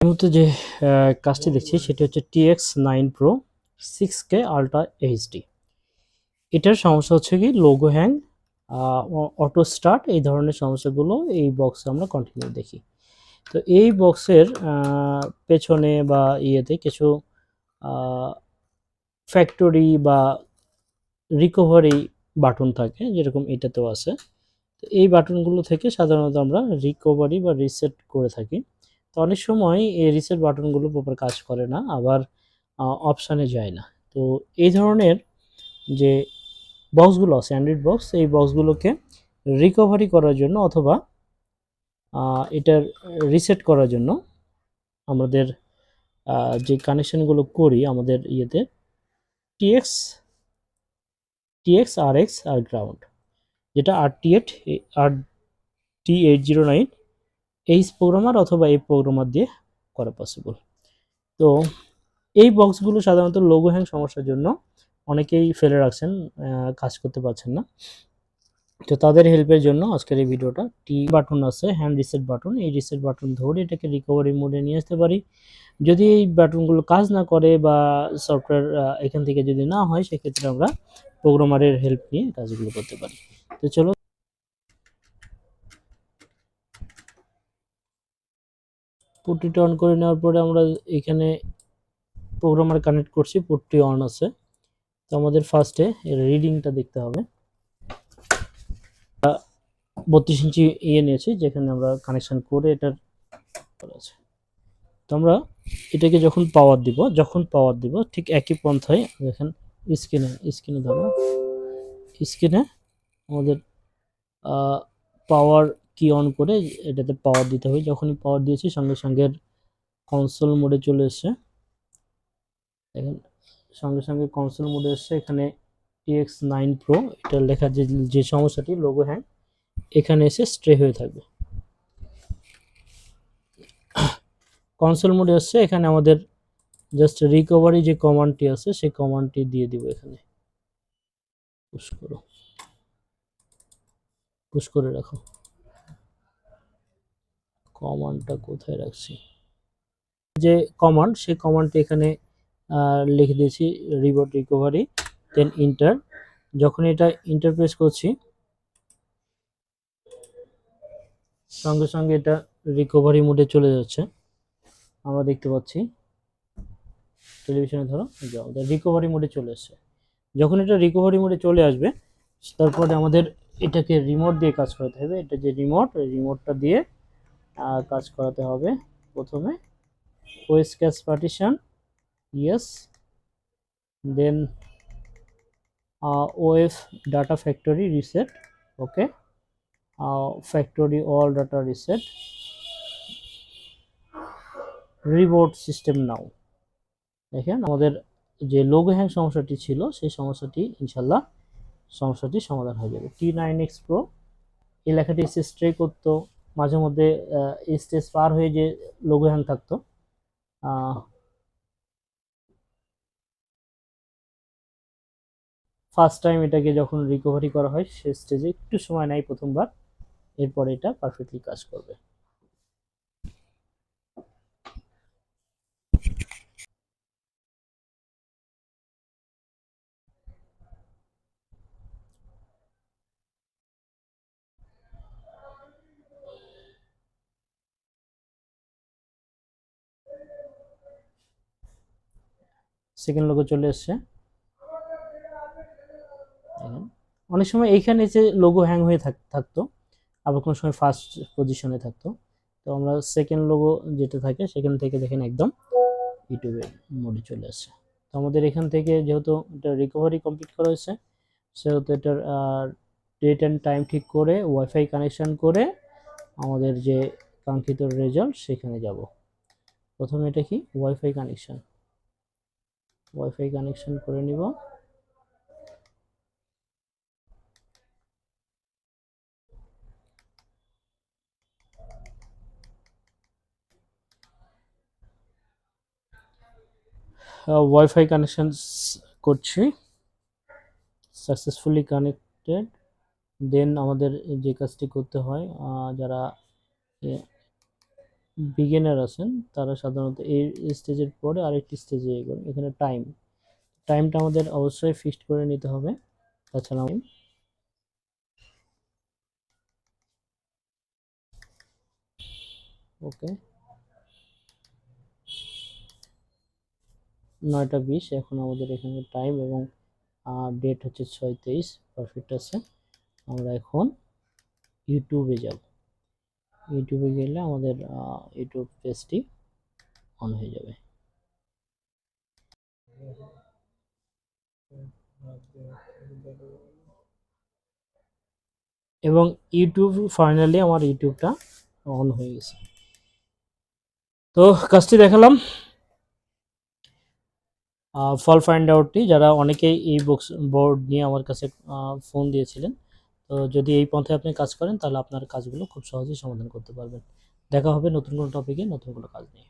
মুহূর্তে যে কাজটি দেখছি সেটি হচ্ছে TX nine pro six K ultra HD এটার সমস্যা হচ্ছে কি, লোগো হ্যাং অটো স্টার্ট, এই ধরনের সমস্যাগুলো এই বক্সে আমরা কন্টিনিউ দেখি। তো এই বক্সের পেছনে বা ইয়েতে কিছু ফ্যাক্টরি বা রিকভারি বাটন থাকে, যেরকম এটাতেও আছে। তো এই বাটনগুলো থেকে সাধারণত আমরা রিকভারি বা রিসেট করে থাকি। তো অনেক সময় এই রিসেট বাটনগুলো প্রপার কাজ করে না, আবার অপশানে যায় না। তো এই ধরনের যে বক্সগুলো আছে অ্যান্ড্রয়েড বক্স এই বক্সগুলোকে রিকভারি করার জন্য অথবা এটার রিসেট করার জন্য আমাদের যে কানেকশনগুলো করি আমাদের ইয়েতে টিএক্স টিএক্স আর এক্স আর গ্রাউন্ড যেটা R T eight R T eight zero nine এই প্রোগ্রামার অথবা এই প্রোগ্রামার দিয়ে করা পসিবল তো এই বক্সগুলো সাধারণত লোগো হ্যাং সমস্যার জন্য অনেকেই ফেলে রাখছেন কাজ করতে পারছেন না। তো তাদের হেল্পের জন্য আজকের এই ভিডিওটা টি বাটন আছে হ্যান্ড রিসেট বাটন এই রিসেট বাটন ধরে এটাকে রিকভারি মোডে নিয়ে আসতে পারি। যদি এই বাটনগুলো কাজ না করে বা সফটওয়্যার এখান থেকে যদি না হয়, সেক্ষেত্রে আমরা প্রোগ্রামারের হেল্প নিয়ে কাজগুলো করতে পারি। তো চলো পুটটিটা অন করে নেওয়ার পরে আমরা এখানে প্রোগ্রামার কানেক্ট করছি পুটটি অন আছে। তো আমাদের ফার্স্টে এর রিডিংটা দেখতে হবে। বত্রিশ ইঞ্চি ইয়ে নিয়েছি, যেখানে আমরা কানেকশান করে এটার আছে। তো আমরা এটাকে যখন পাওয়ার দিব, যখন পাওয়ার দিব, ঠিক একই পন্থায় দেখেন স্ক্রিনে স্ক্রিনে ধরো। স্ক্রিনে আমাদের পাওয়ার কি অন করে এটাতে পাওয়ার দিতে হবে। যখনই পাওয়ার দিয়েছি, সঙ্গে সঙ্গে কনসোল মোডে চলে এসছে। দেখেন, সঙ্গে সঙ্গে কনসোল মোডে এসছে, এখানে টিএক্স নাইন প্রো এটা লেখা যে যে সমস্যাটি লোগো হ্যাং এখানে এসে স্ট্রে হয়ে থাকবে। কনসোল মোডে আসছে এখানে আমাদের জাস্ট রিকভারি যে কমান্ডটি আছে, সেই কমান্ডটি দিয়ে দিব এখানে। পুশ করো। পুশ করে রাখো। কমান্ডটা কোথায় রাখছি? যে কমান্ড সেই কমান্ডটি এখানে লিখে দিয়েছি রিবোট রিকভারি দেন ইন্টার যখন এটা ইন্টারপ্রেস করছি, সঙ্গে সঙ্গে এটা রিকভারি মোডে চলে যাচ্ছে। আমরা দেখতে পাচ্ছি টেলিভিশনে ধরো, এই যে রিকভারি মোডে চলে এসছে। যখন এটা রিকভারি মোডে চলে আসবে, তারপরে আমাদের এটাকে রিমোট দিয়ে কাজ করতে হবে। এটা যে রিমোট রিমোটটা দিয়ে কাজ করাতে হবে প্রথমে। OS cache partition yes then of data factory reset okay factory all data reset reboot system now দেখেন, আমাদের যে লোগো হ্যাং সমস্যাটি ছিল, সেই সমস্যাটি ইনশাল্লাহ সমস্যাটি সমাধান হয়ে যাবে। টি নাইন এক্স প্রো এই লেখাটি এসে স্ট্রে করতো মাঝে মধ্যে স্টেজ পার হয়ে যে লোগো হ্যাং থাকতো ফার্স্ট টাইম এটাকে যখন রিকভারি করা হয়, সে স্টেজে একটু সময় নেয় প্রথমবার, এরপরে এটা পারফেক্টলি কাজ করবে। সেকেন্ড লোগো চলে এসছে। অনেক সময় এইখানে যে লোগো হ্যাং হয়ে থাক- থাকতো, আবার কোনো সময় ফার্স্ট পজিশনে থাকতো। তো আমরা সেকেন্ড লোগো যেটা থাকে, সেখান থেকে দেখেন একদম ইউটিউবে মোডে চলে আসছে তো আমাদের এখান থেকে যেহেতু এটা রিকভারি কমপ্লিট করা হয়েছে, সেহেতু এটার ডেট অ্যান্ড টাইম ঠিক করে ওয়াইফাই কানেকশান করে আমাদের যে কাঙ্ক্ষিত রেজাল্ট সেখানে যাব। প্রথমে এটা কি? ওয়াইফাই কানেকশন ওয়াইফাই কানেকশন করে নিব। ওয়াইফাই কানেকশন করছি। সাকসেসফুলি কানেক্টেড দেন আমাদের যে কাজটি করতে হয় যারা বিগিনার আছেন, তারা সাধারণত এই স্টেজের পরে আরেকটি স্টেজে এগোন, এখানে টাইম টাইমটা আমাদের অবশ্যই ফিক্সড করে নিতে হবে। তাছাড়া ওকে। নয়টা বিশ, এখন আমাদের এখানে টাইম এবং ডেট হচ্ছে ছয় তেইশ পারফেক্ট আছে। আমরা এখন ইউটিউবে যাব। ইউটিউবে গেলে আমাদের ইউটিউব পেজটি অন হয়ে যাবে। এবং ইউটিউব ফাইনালি আমার ইউটিউবটা অন হয়ে গেছে। তো কাজটি দেখালাম। ফল ফাইন্ড আউটটি যারা অনেকেই এই বুকস বোর্ড নিয়ে আমার কাছে ফোন দিয়েছিলেন তো যদি এই পন্থায় আপনি কাজ করেন, তাহলে আপনার কাজগুলো খুব সহজেই সমাধান করতে পারবেন। দেখা হবে নতুন কোনো টপিকে নতুন কোনো কাজ নিয়ে।